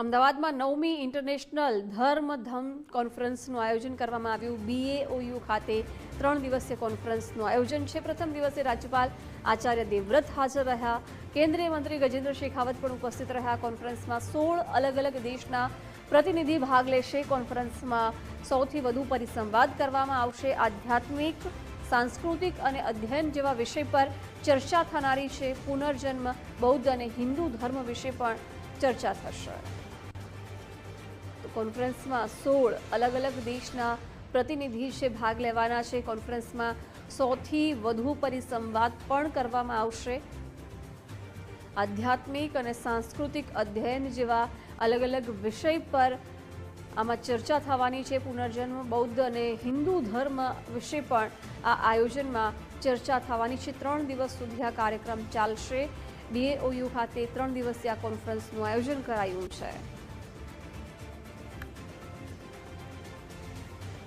અમદાવાદમાં નવમી ઇન્ટરનેશનલ ધર્મ ધમ કોન્ફરન્સનું આયોજન કરવામાં આવ્યું. બીએઓયુ ખાતે ત્રણ દિવસીય કોન્ફરન્સનું આયોજન છે. પ્રથમ દિવસે રાજ્યપાલ આચાર્ય દેવવ્રત હાજર રહ્યા. કેન્દ્રીય મંત્રી ગજેન્દ્ર શેખાવત પણ ઉપસ્થિત રહ્યા. કોન્ફરન્સમાં સોળ અલગ અલગ દેશના પ્રતિનિધિ ભાગ લેશે. કોન્ફરન્સમાં સૌથી વધુ પરિસંવાદ કરવામાં આવશે. આધ્યાત્મિક, સાંસ્કૃતિક અને અધ્યયન જેવા વિષય પર ચર્ચા થનારી છે. પુનર્જન્મ, બૌદ્ધ અને હિન્દુ ધર્મ વિશે પણ ચર્ચા થશે. કોન્ફરન્સમાં સોળ અલગ અલગ દેશના પ્રતિનિધિ છે ભાગ લેવાના છે. કોન્ફરન્સમાં સૌથી વધુ પરિસંવાદ પણ કરવામાં આવશે. આધ્યાત્મિક અને સાંસ્કૃતિક અધ્યયન જેવા અલગ અલગ વિષય પર આમાં ચર્ચા થવાની છે. પુનર્જન્મ, બૌદ્ધ અને હિન્દુ ધર્મ વિશે પણ આ આયોજનમાં ચર્ચા થવાની છે. ત્રણ દિવસ સુધી આ કાર્યક્રમ ચાલશે. બીએઓયુ ખાતે ત્રણ દિવસીય કોન્ફરન્સનું આયોજન કરાયું છે.